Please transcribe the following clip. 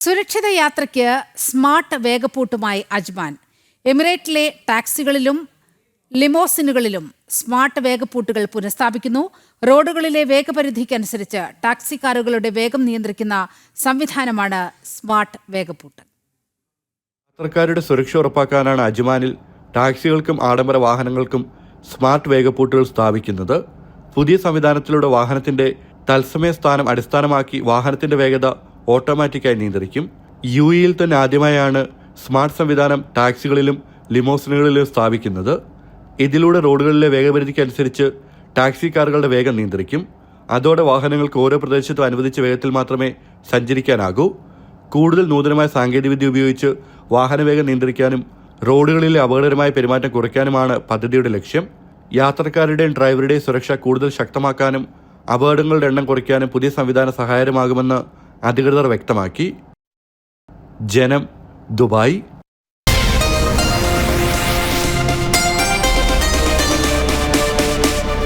സുരക്ഷിത യാത്രയ്ക്ക് സ്മാർട്ട് വേഗപ്പൂട്ടുമായി അജ്മാൻ. എമിറേറ്റിലെ ടാക്സികളിലും ലിമോസിനുകളിലും സ്മാർട്ട് വേഗപ്പൂട്ടുകൾ പുനഃസ്ഥാപിക്കുന്നു. റോഡുകളിലെ വേഗപരിധിക്കനുസരിച്ച് ടാക്സി കാറുകളുടെ വേഗം നിയന്ത്രിക്കുന്ന സംവിധാനമാണ് സ്മാർട്ട് വേഗപ്പൂട്ട്. യാത്രക്കാരുടെ സുരക്ഷ ഉറപ്പാക്കാനാണ് അജ്മാനിൽ ടാക്സികൾക്കും ആഡംബര വാഹനങ്ങൾക്കും സ്മാർട്ട് വേഗപ്പൂട്ടുകൾ സ്ഥാപിക്കുന്നത്. പുതിയ സംവിധാനത്തിലൂടെ വാഹനത്തിന്റെ തത്സമയ സ്ഥാനം അടിസ്ഥാനമാക്കി വാഹനത്തിന്റെ വേഗത ഓട്ടോമാറ്റിക്കായി നിയന്ത്രിക്കും. യു ഇയിൽ തന്നെ ആദ്യമായാണ് സ്മാർട്ട് സംവിധാനം ടാക്സികളിലും ലിമോസിനുകളിലും സ്ഥാപിക്കുന്നത്. ഇതിലൂടെ റോഡുകളിലെ വേഗപരിധിക്കനുസരിച്ച് ടാക്സി കാറുകളുടെ വേഗം നിയന്ത്രിക്കും. അതോടെ വാഹനങ്ങൾക്ക് ഓരോ പ്രദേശത്തും അനുവദിച്ച വേഗത്തിൽ മാത്രമേ സഞ്ചരിക്കാനാകൂ. കൂടുതൽ നൂതനമായ സാങ്കേതികവിദ്യ ഉപയോഗിച്ച് വാഹനവേഗം നിയന്ത്രിക്കാനും റോഡുകളിലെ അപകടകരമായ പെരുമാറ്റം കുറയ്ക്കാനുമാണ് പദ്ധതിയുടെ ലക്ഷ്യം. യാത്രക്കാരുടെയും ഡ്രൈവറുടെയും സുരക്ഷ കൂടുതൽ ശക്തമാക്കാനും അപകടങ്ങളുടെ എണ്ണം കുറയ്ക്കാനും പുതിയ സംവിധാനം സഹായകരമാകുമെന്ന് അധികൃതർ വ്യക്തമാക്കി. ജനം ദുബായ്